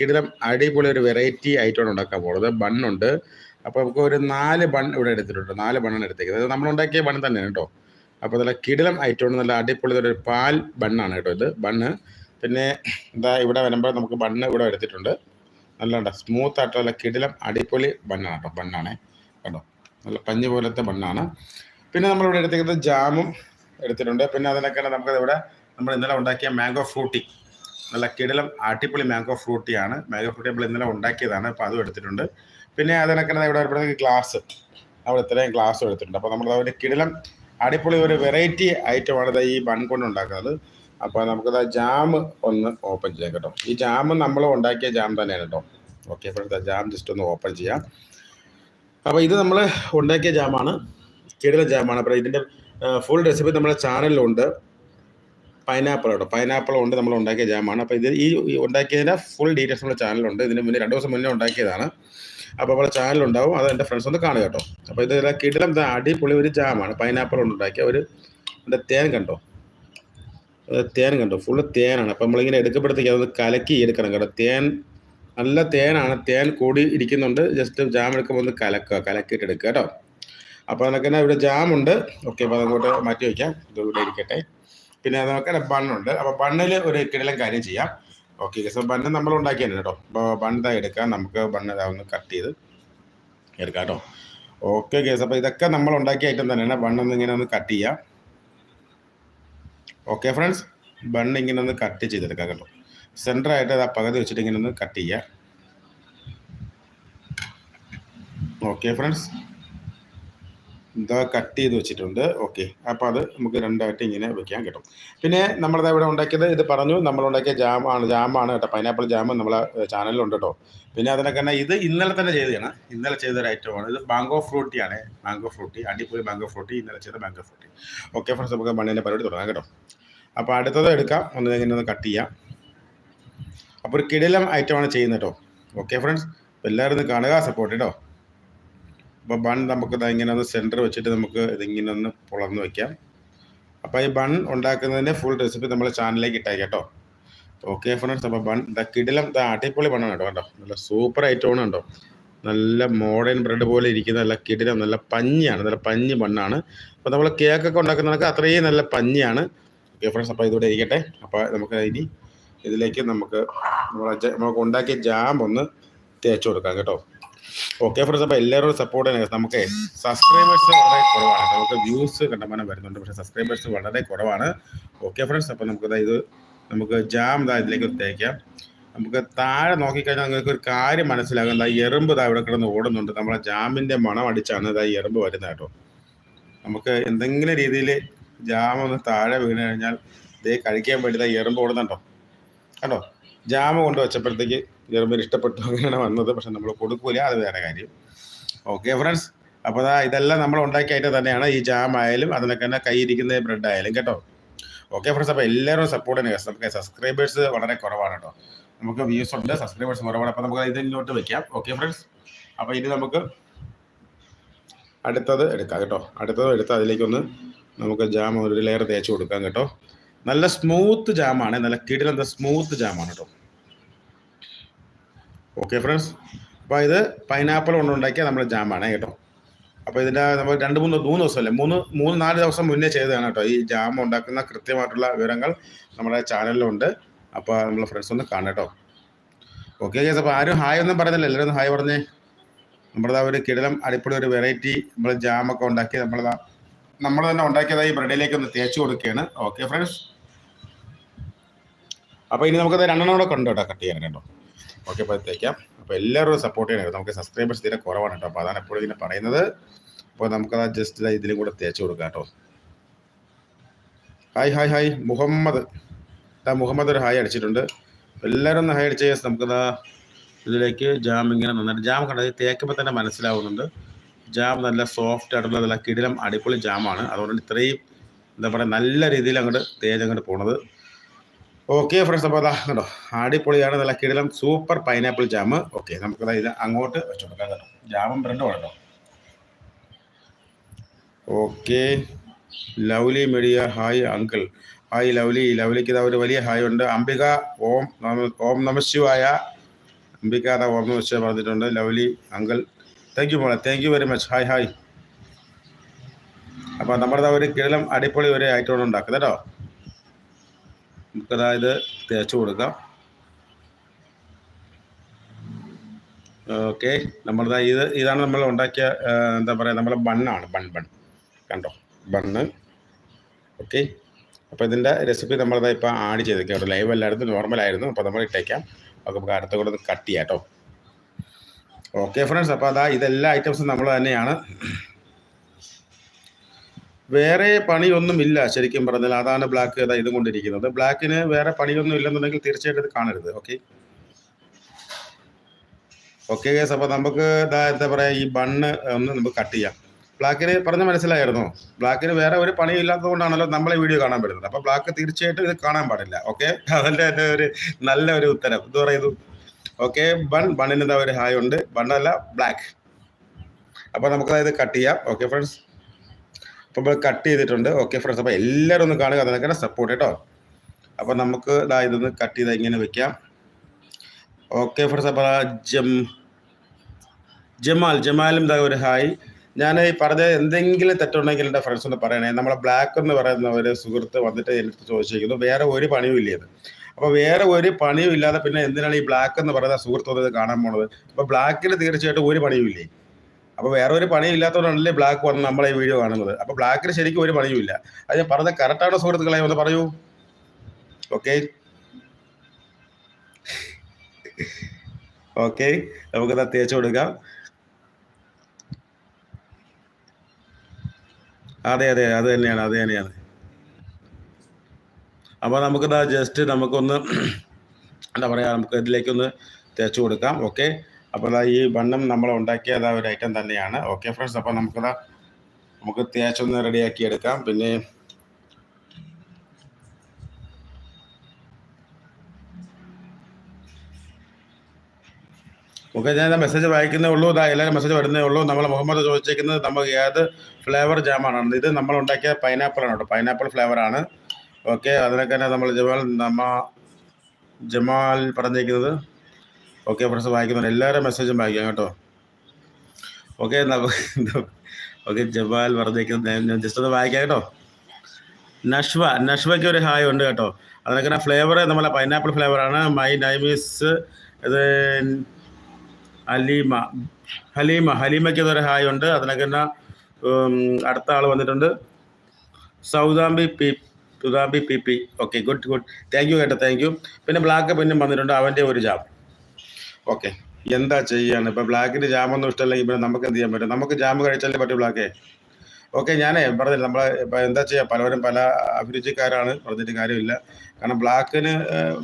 കിടിലം അടിപൊളി ഒരു വെറൈറ്റി ആയിട്ടാണ് ഉണ്ടാക്കാൻ പോകുന്നത്. ബണ്ണുണ്ട് അപ്പോൾ നമുക്ക് ഒരു നാല് ബൺ ഇവിടെ എടുത്തിട്ടുണ്ട്. നാല് ബണ്ണാണ് എടുത്തേക്കുന്നത്. നമ്മൾ ഉണ്ടാക്കിയ ബൺ തന്നെയാണ് കേട്ടോ. അപ്പോൾ നല്ല കിടിലം ഐറ്റമാണ് നല്ല അടിപൊളി ഒരു പാൽ ബണ്ണാണ് കേട്ടോ ഇത്. ബണ്ണ് പിന്നെ എന്താ ഇവിടെ വരുമ്പോൾ നമുക്ക് ബണ്ണ് ഇവിടെ എടുത്തിട്ടുണ്ട്. നല്ല സ്മൂത്ത് ആയിട്ട് നല്ല കിടിലം അടിപൊളി ബണ്ണാണ് കേട്ടോ. ബണ്ണാണേ കേട്ടോ നല്ല പഞ്ഞ് പോലത്തെ ബണ്ണാണ് പിന്നെ നമ്മളിവിടെ എടുത്തേക്കുന്നത് ജാമും എടുത്തിട്ടുണ്ട്. പിന്നെ അതിനൊക്കെ നമുക്ക് ഇവിടെ നമ്മൾ ഇന്നലെ ഉണ്ടാക്കിയ മാംഗോ ഫ്രൂട്ടി നല്ല കിടലം അടിപൊളി മാംഗോ ഫ്രൂട്ടിയാണ് മാംഗോ ഫ്രൂട്ടി നമ്മൾ ഇന്നലെ ഉണ്ടാക്കിയതാണ് അപ്പോൾ അതും എടുത്തിട്ടുണ്ട്. പിന്നെ അതിനൊക്കെ ഇവിടെ വരുമ്പോഴത്തേക്ക് ഗ്ലാസ് അവിടെ ഇത്രയും ഗ്ലാസ് എടുത്തിട്ടുണ്ട്. അപ്പോൾ നമ്മൾ അതിന്റെ കിടലം അടിപൊളി ഒരു വെറൈറ്റി ഐറ്റമാണ് ഈ ബൺ കൊണ്ട് ഉണ്ടാക്കുന്നത്. അപ്പോൾ നമുക്കത് ആ ജാം ഒന്ന് ഓപ്പൺ ചെയ്യാം കേട്ടോ. ഈ ജാം നമ്മൾ ഉണ്ടാക്കിയ ജാം തന്നെയാണ് കേട്ടോ. ഓക്കെ ഇപ്പോഴത്തെ ജാം ജസ്റ്റ് ഒന്ന് ഓപ്പൺ ചെയ്യാം. അപ്പോൾ ഇത് നമ്മൾ ഉണ്ടാക്കിയ ജാമാണ് കിടല ജാമാണ് അപ്പോൾ ഇതിന്റെ ഫുൾ റെസിപ്പി നമ്മുടെ ചാനലിലുണ്ട് പൈനാപ്പിൾ കേട്ടോ പൈനാപ്പിൾ കൊണ്ട് നമ്മൾ ഉണ്ടാക്കിയ ജാമാണ്. അപ്പോൾ ഇത് ഈ ഉണ്ടാക്കിയതിന്റെ ഫുൾ ഡീറ്റെയിൽസ് നമ്മുടെ ചാനലുണ്ട് ഇതിന് മുന്നേ രണ്ട് ദിവസം മുന്നേ ഉണ്ടാക്കിയതാണ്. അപ്പോൾ നമ്മുടെ ചാനലുണ്ടാവും അത് എന്റെ ഫ്രണ്ട്സ് ഒന്ന് കാണുക കേട്ടോ. അപ്പോൾ ഇത് കിടിലം അടിപൊളി ഒരു ജാമാണ്. പൈനാപ്പിൾ കൊണ്ട് ഉണ്ടാക്കിയ ഒരു എന്റെ തേൻ കണ്ടോ? അത് തേൻ കണ്ടോ? ഫുള്ള് തേനാണ്. അപ്പോൾ നമ്മളിങ്ങനെ എടുക്കപ്പെടുത്തേക്ക് അതൊന്ന് കലക്കി എടുക്കണം കേട്ടോ. തേൻ നല്ല തേനാണ്. തേൻ കൂടി ഇരിക്കുന്നുണ്ട്. ജസ്റ്റ് ജാം എടുക്കുമ്പോൾ ഒന്ന് കലക്കുക. കലക്കിയിട്ട് എടുക്കുക കേട്ടോ. അപ്പോൾ അതൊക്കെ തന്നെ ഇവിടെ ജാമുണ്ട്. ഓക്കെ അപ്പോൾ അതങ്ങോട്ട് മാറ്റി വയ്ക്കാം. ഇത് ഇവിടെ ഇരിക്കട്ടെ. പിന്നെ നമുക്ക് ബണ്ണുണ്ട്. അപ്പോൾ ബണ്ണിൽ ഒരു കിടലം കാര്യം ചെയ്യാം. ഓക്കെ സോ ബണ്ണ് നമ്മൾ ഉണ്ടാക്കിയാണ് കേട്ടോ. അപ്പോൾ ബണ്ണ് എടുക്കാം. നമുക്ക് ബണ്ണ് ഒന്ന് കട്ട് ചെയ്ത് എടുക്കാം കേട്ടോ. ഓക്കെ കേസ് അപ്പോൾ ഇതൊക്കെ നമ്മൾ ഉണ്ടാക്കിയ ഐറ്റം തന്നെയാണ്. ബണ്ണൊന്ന് ഇങ്ങനെ ഒന്ന് കട്ട് ചെയ്യാം. ഓക്കെ ഫ്രണ്ട്സ് ബണ്ണ് ഇങ്ങനെ ഒന്ന് കട്ട് ചെയ്തെടുക്കാം കേട്ടോ. സെന്റർ ആയിട്ട് ആ പകുതി വെച്ചിട്ട് ഇങ്ങനെ ഒന്ന് കട്ട് ചെയ്യാം. ഓക്കെ ഫ്രണ്ട്സ് ഇതാ കട്ട് ചെയ്ത് വെച്ചിട്ടുണ്ട്. ഓക്കെ അപ്പോൾ അത് നമുക്ക് രണ്ടായിട്ട് ഇങ്ങനെ വെക്കാൻ കിട്ടും. പിന്നെ നമ്മളത് ഇവിടെ ഉണ്ടാക്കിയത് ഇത് പറഞ്ഞു. നമ്മൾ ഉണ്ടാക്കിയ ജാമാണ് ജാമാണ് കേട്ടോ. പൈനാപ്പിൾ ജാം നമ്മളെ ചാനലിലുണ്ട് കേട്ടോ. പിന്നെ അതിനൊക്കെ തന്നെ ഇത് ഇന്നലെ തന്നെ ചെയ്തതാണ്. ഇന്നലെ ചെയ്ത ഒരു ഐറ്റമാണ് ഇത് മാംഗോ ഫ്രൂട്ടിയാണ് മാംഗോ ഫ്രൂട്ടി അടിപൊളി മാംഗോ ഫ്രൂട്ടി ഇന്നലെ ചെയ്ത മാംഗോ ഫ്രൂട്ടി ഓക്കെ ഫ്രണ്ട്സ് നമുക്ക് മണ്ണിന്റെ പരിപാടി തുടങ്ങാം കേട്ടോ. അപ്പോൾ അടുത്തത് എടുക്കാം. ഒന്ന് ഇങ്ങനെ ഒന്ന് കട്ട് ചെയ്യാം. അപ്പോൾ ഒരു കിടിലം ഐറ്റമാണ് ചെയ്യുന്നത് കേട്ടോ. ഓക്കെ ഫ്രണ്ട്സ് എല്ലാവരും കാണുക സപ്പോർട്ട് കേട്ടോ അപ്പോൾ ബൺ നമുക്ക് ഇങ്ങനെ ഒന്ന് സെന്റർ വെച്ചിട്ട് നമുക്ക് ഇതിങ്ങനെ ഒന്ന് പുളർന്ന് വയ്ക്കാം അപ്പോൾ ഈ ബൺ ഉണ്ടാക്കുന്നതിന്റെ ഫുൾ റെസിപ്പി നമ്മളെ ചാനലിലേക്ക് ഇട്ടേക്കാം കേട്ടോ. ഓക്കെ ഫ്രണ്ട്സ് അപ്പോൾ ബൺ ദ കിടിലം ദ അടിപൊളി ബണ്ണാണ് കേട്ടോ കേട്ടോ നല്ല സൂപ്പർ ഐറ്റമാണ് കേട്ടോ നല്ല മോഡേൺ ബ്രെഡ് പോലെ ഇരിക്കുന്ന നല്ല കിടിലം നല്ല പഞ്ഞിയാണ് നല്ല പഞ്ഞി ബണ്ണാണ്. അപ്പോൾ നമ്മൾ കേക്കൊക്കെ ഉണ്ടാക്കുന്നതൊക്കെ അത്രയും നല്ല പഞ്ഞിയാണ്. ഓക്കെ ഫ്രണ്ട്സ് അപ്പോൾ ഇതോടെ ഇരിക്കട്ടെ. അപ്പോൾ നമുക്ക് ഇനി ഇതിലേക്ക് നമുക്ക് നമ്മൾ നമുക്ക് ഉണ്ടാക്കിയ ജാം ഒന്ന് തേച്ച് കൊടുക്കാം കേട്ടോ. ഓക്കെ ഫ്രണ്ട്സ് അപ്പോൾ എല്ലാവരും സപ്പോർട്ട് ചെയ്യണം നമുക്ക് സബ്സ്ക്രൈബേഴ്സ് വളരെ കുറവാണ്. നമുക്ക് വ്യൂസ് കണ്ടമാനം വരുന്നുണ്ട്. പക്ഷേ സബ്സ്ക്രൈബേഴ്സ് വളരെ കുറവാണ്. ഓക്കെ ഫ്രണ്ട്സ് അപ്പോൾ നമുക്ക് ഇത് നമുക്ക് ജാം ദാ ഇതിലേക്ക് തേക്കാം നമുക്ക് താഴെ നോക്കിക്കഴിഞ്ഞാൽ നിങ്ങൾക്ക് ഒരു കാര്യം മനസ്സിലാകും. ദാ എറുമ്പ് ദാ ഇവിടെ കിടന്ന് ഓടുന്നുണ്ട്. നമ്മളെ ജാമിന്റെ മണം അടിച്ചാണ് ദാ എറുമ്പ് വരുന്നത് കേട്ടോ. നമുക്ക് എന്തെങ്കിലും രീതിയിൽ ജാം ഒന്ന് താഴെ വീണ് കഴിഞ്ഞാൽ ഇതേ കഴിക്കാൻ വേണ്ടി ദാ എറുമ്പ് ഓടുന്നുണ്ടോ? കണ്ടോ? ജാമ കൊണ്ട് വെച്ചപ്പോഴത്തേക്ക് ജർമ്മനി ഇഷ്ടപ്പെട്ടു അങ്ങനെയാണ് വന്നത് പക്ഷെ നമ്മൾ കൊടുക്കൂല. അത് വേറെ കാര്യം. ഓക്കെ ഫ്രണ്ട്സ് അപ്പോൾ അതാ ഇതെല്ലാം നമ്മൾ ഉണ്ടാക്കിയായിട്ട് തന്നെയാണ് ഈ ജാം ആയാലും അതിനൊക്കെ തന്നെ കൈയിരിക്കുന്ന ബ്രെഡ് ആയാലും കേട്ടോ. ഓക്കെ ഫ്രണ്ട്സ് അപ്പോൾ എല്ലാവരും സപ്പോർട്ട് ചെയ്യുക നമുക്ക് സബ്സ്ക്രൈബേഴ്സ് വളരെ കുറവാണ് കേട്ടോ. നമുക്ക് വ്യൂസ് ഉണ്ട് സബ്സ്ക്രൈബേഴ്സ് കുറവാണ്. അപ്പോൾ നമുക്ക് ഇതിലോട്ട് വെക്കാം. ഓക്കെ ഫ്രണ്ട്സ് അപ്പോൾ ഇത് നമുക്ക് അടുത്തത് എടുക്കാം കേട്ടോ. അടുത്തത് എടുത്ത് അതിലേക്കൊന്ന് നമുക്ക് ജാം ഒരു ലെയർ തേച്ച് കൊടുക്കാം കേട്ടോ. നല്ല സ്മൂത്ത് ജാമാണ് നല്ല കിടിലെന്താ സ്മൂത്ത് ജാമാണ് കേട്ടോ. ഓക്കെ ഫ്രണ്ട്സ് അപ്പോൾ ഇത് പൈനാപ്പിൾ കൊണ്ടുണ്ടാക്കിയ നമ്മുടെ ജാമാണ് കേട്ടോ. അപ്പോൾ ഇതിന്റെ നമ്മൾ രണ്ട് മൂന്ന് മൂന്ന് ദിവസമല്ലേ? മൂന്ന് മൂന്ന് നാല് ദിവസം മുന്നേ ചെയ്തതാണ് കേട്ടോ. ഈ ജാം ഉണ്ടാക്കുന്ന കൃത്യമായിട്ടുള്ള വിവരങ്ങൾ നമ്മുടെ ചാനലിലുണ്ട് അപ്പോൾ നമ്മൾ ഫ്രണ്ട്സ് ഒന്ന് കാണാം കേട്ടോ. ഓക്കെ ചേച്ചി അപ്പോൾ ആരും ഹായ് ഒന്നും പറയുന്നില്ല എല്ലാവരും ഹായ് പറഞ്ഞേ. നമ്മളതാ ഒരു കിടലം അടിപൊളി ഒരു വെറൈറ്റി നമ്മൾ ജാമൊക്കെ ഉണ്ടാക്കി നമ്മൾ നമ്മൾ തന്നെ ഉണ്ടാക്കിയതായി ബ്രെഡിലേക്ക് ഒന്ന് തേച്ച് കൊടുക്കുകയാണ്. ഓക്കെ ഫ്രണ്ട്സ് അപ്പോൾ ഇനി നമുക്കത് രണ്ടെണ്ണം കൂടെ കണ്ടു കേട്ടോ കട്ട് ചെയ്യാൻ കേട്ടോ. ഓക്കെ അപ്പോൾ തേക്കാം അപ്പോൾ എല്ലാവരും സപ്പോർട്ട് ചെയ്യണം. നമുക്ക് സബ്സ്ക്രൈബേഴ്സ് തീരെ കുറവാണ് കേട്ടോ. അപ്പോൾ അതാണ് എപ്പോഴും ഇതിനെ പറയുന്നത്. അപ്പോൾ നമുക്കത് ജസ്റ്റ് ഇതിലും കൂടെ തേച്ച് കൊടുക്കാം കേട്ടോ. Hi hi hi Muhammad. ദാ മുഹമ്മദ് ഒരു ഹായ് അടിച്ചിട്ടുണ്ട്. എല്ലാവരും ഒന്ന് ഹായ് അടിച്ച ശേഷം നമുക്കതാ ഇതിലേക്ക് ജാം ഇങ്ങനെ നന്നായിട്ട് ജാം കണ്ടത് തേക്കുമ്പോൾ തന്നെ മനസ്സിലാവുന്നുണ്ട്. ജാം നല്ല സോഫ്റ്റ് ആയിട്ടുള്ള നല്ല കിടിലം അടിപൊളി ജാമാണ് അതുകൊണ്ട് ഇത്രയും എന്താ പറയുക നല്ല രീതിയിൽ അങ്ങോട്ട് തേജ് അങ്ങോട്ട് പോണത്. ഓക്കെ ഫ്രണ്ട്സ് അപ്പോൾ അതാ കണ്ടോ അടിപൊളിയാണ് നല്ല കിടിലം സൂപ്പർ പൈനാപ്പിൾ ജാം ഓക്കെ നമുക്ക് ഇത് അങ്ങോട്ട് വെച്ചു കൊടുക്കാം കേട്ടോ. ജാമും ബ്രെഡും കേട്ടോ. Okay Lovely Media hi uncle hi Lovely ലവ്ലിക്ക് ഇതാ ഒരു വലിയ ഹായ് ഉണ്ട്. അംബിക ഓം ഓം നമശിവായ അംബിക അതാ ഓം നമശിവ പറഞ്ഞിട്ടുണ്ട്. ലവ്ലി അങ്കിൾ താങ്ക് യു മോളെ. Thank you very much hi hi അപ്പോൾ നമ്മുടെ ഒരു കിടലം അടിപൊളി ഒരു ഐറ്റം ഉണ്ടാക്കുക കേട്ടോ. നമുക്കതായത് തേച്ച് കൊടുക്കാം. ഓക്കെ. നമ്മളിതാ ഇത് ഇതാണ് നമ്മൾ ഉണ്ടാക്കിയ എന്താ പറയുക നമ്മളെ ബണ്ണാണ് ബൺ ബൺ. കണ്ടോ? ബണ്ണ്. ഓക്കെ. അപ്പോൾ ഇതിന്റെ റെസിപ്പി നമ്മളിതാ ഇപ്പോൾ ആഡ് ചെയ്തേക്കാം. കേട്ടോ ലൈവ് അല്ലായിരുന്നു നോർമലായിരുന്നു അപ്പോൾ നമ്മൾ ഇട്ടേക്കാം. അപ്പോൾ നമുക്ക് അടുത്ത കൂടെ കട്ട് ചെയ്യാം കേട്ടോ. ഓക്കെ ഫ്രണ്ട്സ് അപ്പോൾ അതാ ഇതെല്ലാ ഐറ്റംസും നമ്മൾ തന്നെയാണ് വേറെ പണിയൊന്നും ഇല്ല ശരിക്കും പറഞ്ഞാൽ. അതാണ് ബ്ലാക്ക് ഇതാ ഇതും കൊണ്ടിരിക്കുന്നത്. ബ്ലാക്കിന് വേറെ പണിയൊന്നും ഇല്ലെന്നുണ്ടെങ്കിൽ തീർച്ചയായിട്ടും ഇത് കാണരുത്. ഓക്കെ ഓക്കെ കേസ് അപ്പോൾ നമുക്ക് ഇതാ എന്താ പറയുക ഈ ബണ്ണ് ഒന്ന് നമുക്ക് കട്ട് ചെയ്യാം. ബ്ലാക്കിന് പറഞ്ഞ മനസ്സിലായിരുന്നു ബ്ലാക്കിന് വേറെ ഒരു പണി ഇല്ലാത്തതുകൊണ്ടാണല്ലോ നമ്മളെ വീഡിയോ കാണാൻ പറ്റുന്നത്. അപ്പോൾ ബ്ലാക്ക് തീർച്ചയായിട്ടും ഇത് കാണാൻ പാടില്ല. ഓക്കെ അതല്ല എന്റെ ഒരു നല്ല ഒരു ഉത്തരം. ഇത് പറയുന്നു. ഓക്കെ ബൺ ബണ്ണിന് എന്താ ഒരു ഹായ് ഉണ്ട്. ബണ്ണല്ല ബ്ലാക്ക് അപ്പോൾ നമുക്ക് അതായത് കട്ട് ചെയ്യാം. ഓക്കെ ഫ്രണ്ട്സ് അപ്പോൾ നമ്മൾ കട്ട് ചെയ്തിട്ടുണ്ട്. ഓക്കെ ഫ്രണ്ട്സ് അപ്പോൾ എല്ലാവരും ഒന്ന് കാണുക. അതിനൊക്കെ സപ്പോർട്ട് കേട്ടോ അപ്പോൾ നമുക്ക് ഇതാ ഇതൊന്ന് കട്ട് ചെയ്ത് ഇങ്ങനെ വെക്കാം. ഓക്കെ ഫ്രണ്ട്സ് അപ്പോൾ ജം ജമാൽ ജമാലും ഇതാ ഒരു ഹായ് ഞാൻ ഈ പറഞ്ഞ എന്തെങ്കിലും തെറ്റുണ്ടെങ്കിൽ എന്റെ ഫ്രണ്ട്സ് ഒന്ന് പറയണേ. നമ്മളെ ബ്ലാക്ക് എന്ന് പറയുന്ന ഒരു സുഹൃത്ത് വന്നിട്ട് എനിക്ക് ചോദിച്ചിരിക്കുന്നു. വേറെ ഒരു പണിയും ഇല്ലേത് അപ്പോൾ വേറെ ഒരു പണിയും ഇല്ലാതെ പിന്നെ എന്തിനാണ് ഈ ബ്ലാക്ക് എന്ന് പറയുന്ന സുഹൃത്ത് വന്നത് കാണാൻ പോണത്? അപ്പോൾ ബ്ലാക്കിന് തീർച്ചയായിട്ടും ഒരു പണിയും ഇല്ലേ? അപ്പോൾ വേറെ ഒരു പണിയും ഇല്ലാത്തവരാണല്ലേ ബ്ലാക്ക് വന്ന് നമ്മളെ ഈ വീഡിയോ കാണുന്നത്. അപ്പോൾ ബ്ലാക്കിന് ശരിക്കും ഒരു പണിയും ഇല്ല. അത് ഞാൻ പറഞ്ഞ കറക്റ്റാണോ സുഹൃത്തുക്കളെ? ഒന്ന് പറയൂ. ഓക്കെ ഓക്കെ നമുക്കത് തേച്ച് കൊടുക്കാം അതെ അതെ അത് തന്നെയാണ് അത് തന്നെയാണ്. അപ്പോൾ നമുക്കിതാ ജസ്റ്റ് നമുക്കൊന്ന് എന്താ പറയാ നമുക്ക് ഇതിലേക്കൊന്ന് തേച്ചു കൊടുക്കാം. ഓക്കെ അപ്പോൾ ഈ ബണ്ണും നമ്മൾ ഉണ്ടാക്കിയ അതാ ഒരു ഐറ്റം തന്നെയാണ്. ഓക്കെ ഫ്രണ്ട്സ് അപ്പോൾ നമുക്കതാ നമുക്ക് തേച്ചൊന്ന് റെഡിയാക്കി എടുക്കാം. പിന്നെ ഓക്കെ ഞാൻ മെസ്സേജ് വായിക്കുന്നേ ഉള്ളൂ. ഇതാ എല്ലാവരും മെസ്സേജ് വരുന്നേ ഉള്ളൂ. നമ്മൾ മുഹമ്മദ് ചോദിച്ചേക്കുന്നത് നമുക്ക് ഏത് ഫ്ലേവർ ജാമാണ് ഇത് നമ്മൾ ഉണ്ടാക്കിയ പൈനാപ്പിൾ ആണ് കേട്ടോ. പൈനാപ്പിൾ ഫ്ലേവർ ആണ്. ഓക്കെ അതിനൊക്കെ തന്നെ നമ്മൾ ജമാൽ നമ്മ ജമാൽ പറഞ്ഞിരിക്കുന്നത്. ഓക്കെ ഫ്രണ്ട്സ് വായിക്കുന്നുണ്ട് എല്ലാവരും മെസ്സേജും വായിക്കാം കേട്ടോ. ഓക്കെ ഓക്കെ ജമാൽ വർദ്ധിക്കുന്നത് ജസ്റ്റ് ഒന്ന് വായിക്കാം കേട്ടോ. നഷ്വ നഷ്വയ്ക്ക് ഒരു ഹായ് ഉണ്ട് കേട്ടോ. അതിനൊക്കെ ഫ്ലേവർ നമ്മളെ പൈനാപ്പിൾ ഫ്ലേവറാണ് മൈ നൈമീസ് ഇത് അലീമ ഹലീമ ഹലീമയ്ക്ക് ഒരു ഹായ് ഉണ്ട്. അതിനൊക്കെ അടുത്ത ആൾ വന്നിട്ടുണ്ട്. Saudambi P Sudambi P P. Okay good good thank you കേട്ടോ താങ്ക് യു പിന്നെ ബ്ലാക്ക് പിന്നെ വന്നിട്ടുണ്ട് അവന്റെ ഒരു ജാം ഓക്കെ. എന്താ ചെയ്യാണ്? ഇപ്പം ബ്ലാക്കിന് ജാമൊന്നും ഇഷ്ടമല്ലെങ്കിൽ പിന്നെ നമുക്ക് എന്ത് ചെയ്യാൻ പറ്റും? നമുക്ക് ജാം കഴിച്ചാലേ പറ്റും ബ്ലാക്കേ? ഓക്കെ ഞാനേ പറഞ്ഞില്ല നമ്മളെ ഇപ്പൊ എന്താ ചെയ്യാ? പലവരും പല അഭിരുചിക്കാരാണ് പറഞ്ഞിട്ട് കാര്യമില്ല. കാരണം ബ്ലാക്കിന്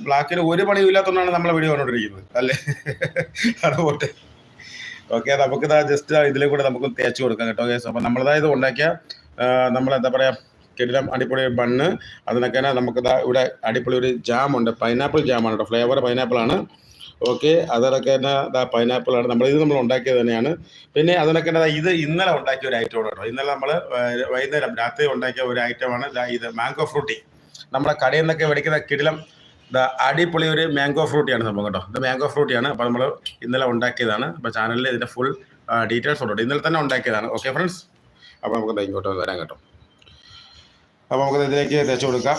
ബ്ലാക്കിന് ഒരു പണിയും ഇല്ലാത്തതുകൊണ്ടാണ് നമ്മളെ വീഡിയോ കണ്ടുകൊണ്ടിരിക്കുന്നത് അല്ലേ? അതുകൊണ്ട് ഓക്കെ നമുക്ക് ജസ്റ്റ് ഇതിലേ കൂടെ നമുക്ക് തേച്ച് കൊടുക്കാം കേട്ടോ ഓക്കെ? അപ്പം നമ്മളതായത് ഉണ്ടാക്കിയ നമ്മൾ എന്താ പറയുക കിടിലം അടിപൊളി ബണ്ണ് അതിനൊക്കെ നമുക്ക് ഇവിടെ അടിപൊളി ഒരു ജാം ഉണ്ട് പൈനാപ്പിൾ ജാമാണ് കേട്ടോ ഫ്ലേവർ പൈനാപ്പിൾ ആണ് ഓക്കെ അതിലൊക്കെ തന്നെ പൈനാപ്പിളാണ്. നമ്മൾ ഇത് നമ്മൾ ഉണ്ടാക്കിയത് തന്നെയാണ്. പിന്നെ അതിനൊക്കെ തന്നെ ഇത് ഇന്നലെ ഉണ്ടാക്കിയ ഒരു ഐറ്റം കേട്ടോ. ഇന്നലെ നമ്മൾ വൈകുന്നേരം രാത്രി ഉണ്ടാക്കിയ ഒരു ഐറ്റമാണ് ഇത് മാംഗോ ഫ്രൂട്ടി നമ്മുടെ കടയിൽ നിന്നൊക്കെ മേടിക്കുന്ന കിടിലം അടിപൊളി ഒരു മാംഗോ ഫ്രൂട്ടിയാണ് സംഭവം കേട്ടോ. ഇത് മാംഗോ ഫ്രൂട്ടിയാണ് അപ്പോൾ നമ്മൾ ഇന്നലെ ഉണ്ടാക്കിയതാണ്. അപ്പോൾ ചാനലിൽ ഇതിന്റെ ഫുൾ ഡീറ്റെയിൽസ് ഉണ്ട് ഇന്നലെ തന്നെ ഉണ്ടാക്കിയതാണ്. ഓക്കെ ഫ്രണ്ട്സ് അപ്പോൾ നമുക്ക് ഇങ്ങോട്ട് വരാൻ കേട്ടോ. അപ്പോൾ നമുക്ക് ഇതിലേക്ക് തേച്ച് കൊടുക്കാം.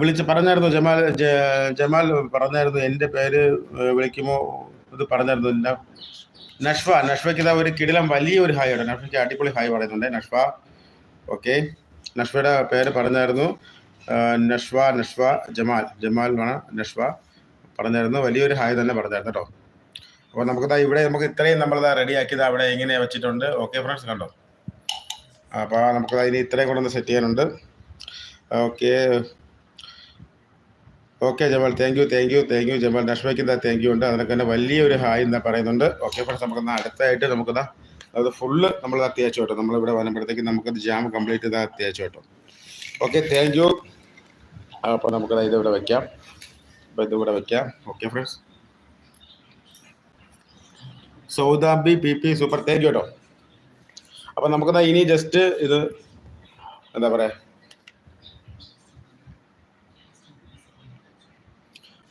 വിളിച്ച് പറഞ്ഞായിരുന്നു ജമാൽ ജമാൽ പറഞ്ഞായിരുന്നു എന്റെ പേര് വിളിക്കുമോ ഇത് പറഞ്ഞായിരുന്നു. ഇല്ല നഷ്വ നഷ്വയ്ക്ക് ഇതാ ഒരു കിടിലം വലിയ ഒരു ഹായ് ഉണ്ട്. നഷ്വയ്ക്ക് അടിപൊളി ഹായ് പറയുന്നുണ്ട്. നഷ്വ ഓക്കെ. നഷ്വയുടെ പേര് പറഞ്ഞായിരുന്നു നഷ്വ നഷ്വ ജമാൽ ജമാൽ വേണം നഷ്വ പറഞ്ഞായിരുന്നു. വലിയൊരു ഹായ് തന്നെ പറഞ്ഞായിരുന്നു കേട്ടോ. അപ്പോൾ നമുക്കിതാ ഇവിടെ നമുക്ക് ഇത്രയും നമ്മളിതാ റെഡിയാക്കിയത് അവിടെ എങ്ങനെ വെച്ചിട്ടുണ്ട്. ഓക്കെ ഫ്രണ്ട്സ് കണ്ടോ? അപ്പോൾ നമുക്കിതാ ഇനി ഇത്രയും കൂടെ ഒന്ന് സെറ്റ് ചെയ്യാനുണ്ട്. Okay. Okay Jamal thank you thank you thank you Jamal എന്താ താങ്ക് യു ഉണ്ട് അതിനൊക്കെ തന്നെ വലിയൊരു ഹായ് എന്താ പറയുന്നുണ്ട്. ഓക്കെ ഫ്രണ്ട്സ് നമുക്ക് അടുത്തായിട്ട് നമുക്കിതാ അത് ഫുള്ള് നമ്മൾ അത്യാവശ്യം കേട്ടോ. നമ്മളിവിടെ വരുമ്പോഴത്തേക്ക് നമുക്കത് ജാം കംപ്ലീറ്റ് ചെയ്താൽ അത്യാവശ്യം കേട്ടോ. ഓക്കെ താങ്ക് യു അപ്പോൾ ഇത് ഇവിടെ വയ്ക്കാം അപ്പോൾ ഇത് ഇവിടെ വെക്കാം. Okay friends Saudabi P P super thank you കേട്ടോ. അപ്പോൾ നമുക്കതാ ഇനി ജസ്റ്റ് ഇത് എന്താ പറയുക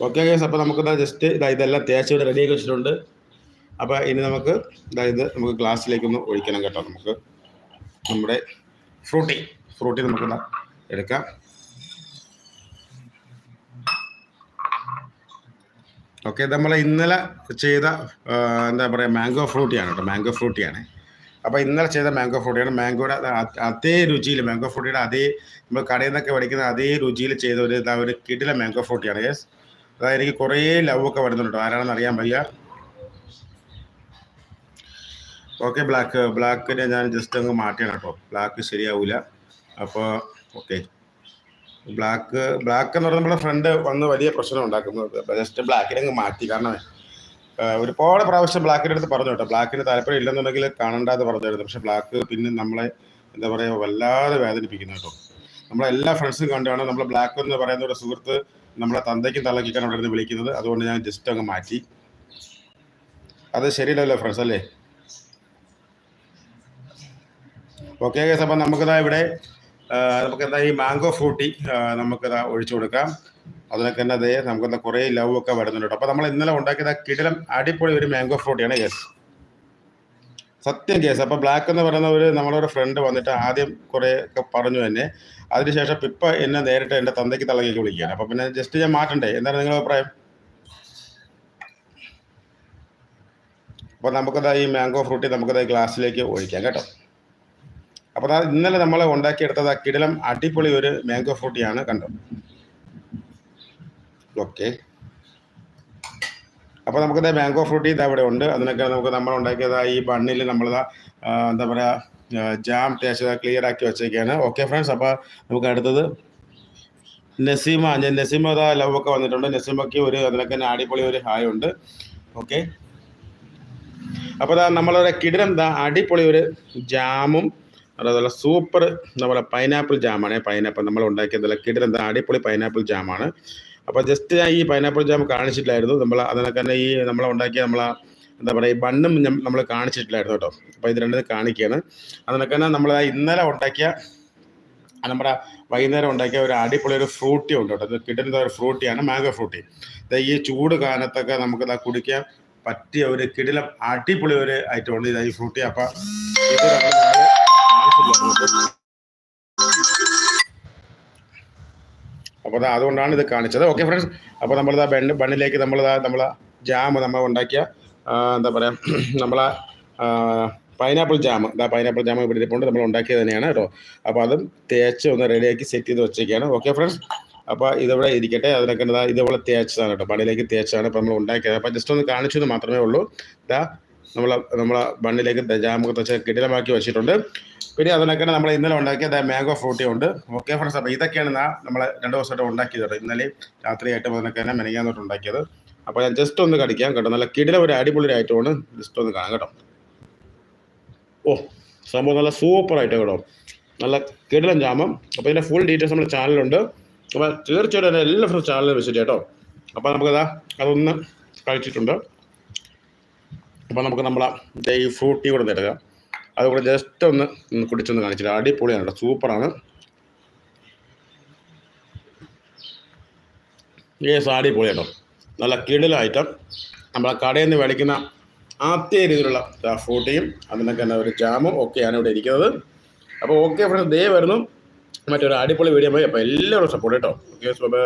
ഓക്കെ ഗൈസ് അപ്പോൾ നമുക്കിതാ ജസ്റ്റ് ഇതാ ഇതെല്ലാം തേച്ച് ഇവിടെ റെഡിയാക്കി വെച്ചിട്ടുണ്ട്. അപ്പോൾ ഇനി നമുക്ക് ഇതാ ഇത് നമുക്ക് ഗ്ലാസ്സിലേക്കൊന്ന് ഒഴിക്കണം കേട്ടോ നമുക്ക്. നമ്മുടെ ഫ്രൂട്ടി ഫ്രൂട്ടി നമുക്ക് എടുക്കാം. ഓക്കെ നമ്മൾ ഇന്നലെ ചെയ്ത എന്താ പറയുക മാംഗോ ഫ്രൂട്ടിയാണ് കേട്ടോ മാംഗോ ഫ്രൂട്ടിയാണ്. അപ്പോൾ ഇന്നലെ ചെയ്ത മാംഗോ ഫ്രൂട്ടിയാണ്. മാംഗോയുടെ അതേ രുചിയിൽ മാംഗോ ഫ്രൂട്ടിയുടെ അതേ നമ്മൾ കടയിൽ നിന്നൊക്കെ മേടിക്കുന്ന അതേ രുചിയിൽ ചെയ്ത ഒരു ഒരു കിടില മാംഗോ ഫ്രൂട്ടിയാണ് യെസ് അതായത് എനിക്ക് കുറേ ലവ് ഒക്കെ വരുന്നുണ്ട് ആരാണെന്ന് അറിയാൻ വയ്യ. ഓക്കെ ബ്ലാക്ക് ബ്ലാക്കിനെ ഞാൻ ജസ്റ്റ് അങ്ങ് മാറ്റിയാണ് കേട്ടോ. ബ്ലാക്ക് ശരിയാവില്ല അപ്പോൾ ഓക്കെ ബ്ലാക്ക് ബ്ലാക്ക് എന്ന് പറയുന്നത് നമ്മുടെ ഫ്രണ്ട് വന്ന് വലിയ പ്രശ്നം ഉണ്ടാക്കുന്നത് ജസ്റ്റ് ബ്ലാക്കിനെ അങ്ങ് മാറ്റി. കാരണം ഒരുപാട് പ്രാവശ്യം ബ്ലാക്കിന്റെ അടുത്ത് പറഞ്ഞു കേട്ടോ. ബ്ലാക്കിന് താല്പര്യം ഇല്ലെന്നുണ്ടെങ്കിൽ കാണണ്ടാന്ന് പറഞ്ഞായിരുന്നു. പക്ഷെ ബ്ലാക്ക് പിന്നെ നമ്മളെ എന്താ പറയുക വല്ലാതെ വേദനിപ്പിക്കുന്നു കേട്ടോ. നമ്മളെല്ലാ ഫ്രണ്ട്സും കണ്ടാണ് നമ്മൾ ബ്ലാക്ക് എന്ന് പറയുന്ന ഒരു സുഹൃത്ത് നമ്മളെ തന്തയ്ക്കും തലക്കിക്കാൻ അവിടെ നിന്ന് വിളിക്കുന്നത്. അതുകൊണ്ട് ഞാൻ ജസ്റ്റ് അങ്ങ് മാറ്റി. അത് ശരിയല്ലല്ലോ ഫ്രണ്ട്സ് അല്ലേ? ഓക്കെ ഗൈസ് അപ്പം നമുക്കിതാ ഇവിടെ നമുക്കെന്താ ഈ മാംഗോ ഫ്രൂട്ടി നമുക്കിതാ ഒഴിച്ചു കൊടുക്കാം. അതിനൊക്കെ തന്നെ അതേ നമുക്കെന്താ കുറേ ലവ് ഒക്കെ വരുന്നുണ്ട് കേട്ടോ. അപ്പോൾ നമ്മൾ ഇന്നലെ ഉണ്ടാക്കിയത് കിടിലം അടിപൊളി ഒരു മാംഗോ ഫ്രൂട്ടിയാണ് യെസ് സത്യം കേസ്. അപ്പോൾ ബ്ലാക്ക് എന്ന് പറയുന്ന ഒരു നമ്മളൊരു ഫ്രണ്ട് വന്നിട്ട് ആദ്യം കുറേ ഒക്കെ പറഞ്ഞു തന്നെ. അതിനുശേഷം ഇപ്പം എന്നെ നേരിട്ട് എന്റെ തന്തയ്ക്ക് തള്ളലേക്ക് വിളിക്കുകയാണ്. അപ്പോൾ പിന്നെ ജസ്റ്റ് ഞാൻ മാറ്റണ്ടേ? എന്താണ് നിങ്ങളുടെ അഭിപ്രായം? അപ്പോൾ നമുക്കതാ ഈ മാംഗോ ഫ്രൂട്ടി നമുക്കത് ഗ്ലാസ്സിലേക്ക് ഒഴിക്കാം കേട്ടോ. അപ്പോൾ ഇന്നലെ നമ്മൾ ഉണ്ടാക്കിയെടുത്തത് ആ കിടലം അടിപൊളി ഒരു മാംഗോ ഫ്രൂട്ടിയാണ് കണ്ടോ? ഓക്കെ അപ്പോൾ നമുക്കിത് മാംഗോ ഫ്രൂട്ടി ഇതാ ഇവിടെ ഉണ്ട്. അതിനൊക്കെ നമുക്ക് നമ്മൾ ഉണ്ടാക്കിയതാ ഈ ബണ്ണിൽ നമ്മളിതാ എന്താ പറയുക ജാം ടേസ്റ്റ് ക്ലിയർ ആക്കി വെച്ചേക്കാണ്. ഓക്കെ ഫ്രണ്ട്സ് അപ്പോൾ നമുക്ക് അടുത്തത് നസീമ. നസീമ അതാ ലവ് ഒക്കെ വന്നിട്ടുണ്ട്. നസീമയ്ക്ക് ഒരു അതിനൊക്കെ തന്നെ അടിപൊളി ഒരു ഹായ് ഉണ്ട്. ഓക്കെ അപ്പോൾ ദാ നമ്മളൊരു കിടിലം എന്താ അടിപൊളി ഒരു ജാമും അതുപോലെ സൂപ്പർ നമ്മുടെ പൈനാപ്പിൾ ജാമാണ് പൈനാപ്പിൾ നമ്മൾ ഉണ്ടാക്കിയതല്ല കിടിലം ദാ അടിപൊളി പൈനാപ്പിൾ ജാമാണ് അപ്പോൾ ജസ്റ്റ് ഞാൻ ഈ പൈനാപ്പിൾ ജാം കാണിച്ചിട്ടില്ലായിരുന്നു. നമ്മൾ അതിനൊക്കെ തന്നെ ഈ നമ്മൾ ഉണ്ടാക്കിയ നമ്മളെ എന്താ പറയുക ഈ ബണ്ണും നമ്മൾ കാണിച്ചിട്ടില്ലായിരുന്നു കേട്ടോ. അപ്പോൾ ഇത് രണ്ടും കാണിക്കുകയാണ് അതിനൊക്കെ തന്നെ നമ്മൾ ഇന്നലെ ഉണ്ടാക്കിയ നമ്മുടെ വൈകുന്നേരം ഉണ്ടാക്കിയ ഒരു അടിപൊളി ഒരു ഫ്രൂട്ടി ഉണ്ട് കേട്ടോ. ഇത് കിട്ടുന്ന ഒരു ഫ്രൂട്ടിയാണ് മാംഗോ ഫ്രൂട്ടി. ഈ ചൂട് കാലത്തൊക്കെ നമുക്ക് ഇതാ കുടിക്കാൻ പറ്റിയ ഒരു കിടിലം അടിപൊളി ഒരു ഐറ്റം ഉണ്ട് ഇതാ ഈ ഫ്രൂട്ടി. അപ്പം ഇത് നമ്മൾ അപ്പോൾ അതുകൊണ്ടാണ് ഇത് കാണിച്ചത്. ഓക്കെ ഫ്രണ്ട്സ് അപ്പോൾ നമ്മളിതാ ബണ്ണ് ബണ്ണിലേക്ക് നമ്മളിതാ നമ്മൾ ജാം നമ്മൾ ഉണ്ടാക്കിയ എന്താ പറയുക നമ്മളെ പൈനാപ്പിൾ ജാം ഇതാ പൈനാപ്പിൾ ജാം ഇവിടെ ഇരിപ്പുണ്ട്. നമ്മൾ ഉണ്ടാക്കിയത് തന്നെയാണ് കേട്ടോ. അപ്പോൾ അതും തേച്ച് ഒന്ന് റെഡിയാക്കി സെറ്റ് ചെയ്ത് വെച്ചേക്കാണ്. ഓക്കെ ഫ്രണ്ട്സ് അപ്പോൾ ഇതിവിടെ ഇരിക്കട്ടെ. അതിനൊക്കെ ഇതാ ഇതുപോലെ തേച്ചതാണ് കേട്ടോ. പണിയിലേക്ക് തേച്ചാണ് ഇപ്പോൾ നമ്മൾ ഉണ്ടാക്കിയത്. അപ്പോൾ ജസ്റ്റ് ഒന്ന് കാണിച്ചു എന്ന് മാത്രമേ ഉള്ളൂ. ഇതാ നമ്മൾ നമ്മളെ ബണ്ണിലേക്ക് ജാമൊക്കെ തച്ച് കിടിലമാക്കി വെച്ചിട്ടുണ്ട്. പിന്നെ അതിനൊക്കെ നമ്മൾ ഇന്നലെ ഉണ്ടാക്കിയത് മാംഗോ ഫ്രൂട്ടി ഉണ്ട്. ഓക്കെ ഫ്രണ്ട്സ് അപ്പോൾ ഇതൊക്കെയാണ് നാ നമ്മൾ രണ്ട് ദിവസമായിട്ട് ഉണ്ടാക്കിയത് ഇന്നലെ രാത്രിയായിട്ട് അതിനൊക്കെ തന്നെ മെനങ്ങാന്നോട്ട് ഉണ്ടാക്കിയത്. അപ്പോൾ ഞാൻ ജസ്റ്റ് ഒന്ന് കടിക്കാം കേട്ടോ. നല്ല കിടില ഒരു അടിപൊളി ആയിട്ടുമാണ് ജസ്റ്റ് ഒന്ന് കാണാം കേട്ടോ. ഓ സംഭവം നല്ല ഐറ്റം കേട്ടോ. നല്ല കിടിലൻ ജാമം അപ്പോൾ ഇതിന്റെ ഫുൾ ഡീറ്റെയിൽസ് നമ്മുടെ ചാനലുണ്ട് അപ്പോൾ തീർച്ചയായിട്ടും എല്ലാ ഫ്രണ്ട്സ് ചാനലിൽ വിസിറ്റ് കേട്ടോ. അപ്പോൾ നമുക്കതാ അതൊന്ന് കഴിച്ചിട്ടുണ്ട്. അപ്പോൾ നമുക്ക് നമ്മളെ ഡ്രൈ ഫ്രൂട്ടി കൂടെ ഒന്ന് എടുക്കാം. അതുകൂടെ ജസ്റ്റ് ഒന്ന് കുടിച്ചൊന്ന് കാണിച്ചിട്ട് അടിപൊളിയാണ് കേട്ടോ സൂപ്പറാണ്. ഏസ് അടിപൊളി കേട്ടോ നല്ല കിടിലായിട്ട് നമ്മളെ കടയിൽ നിന്ന് മേടിക്കുന്ന ആദ്യ രീതിയിലുള്ള ഫ്രൂട്ടിയും അതിനൊക്കെ തന്നെ ഒരു ജാമും ഒക്കെയാണ് ഇവിടെ ഇരിക്കുന്നത്. അപ്പോൾ ഓക്കെ ഫ്രണ്ട്സ് ദേ വരുന്നു. മറ്റൊരു അടിപൊളി വീഡിയോ പോയി അപ്പോൾ എല്ലാവരും സപ്പോർട്ട് കേട്ടോ ഓക്കെ ബൈ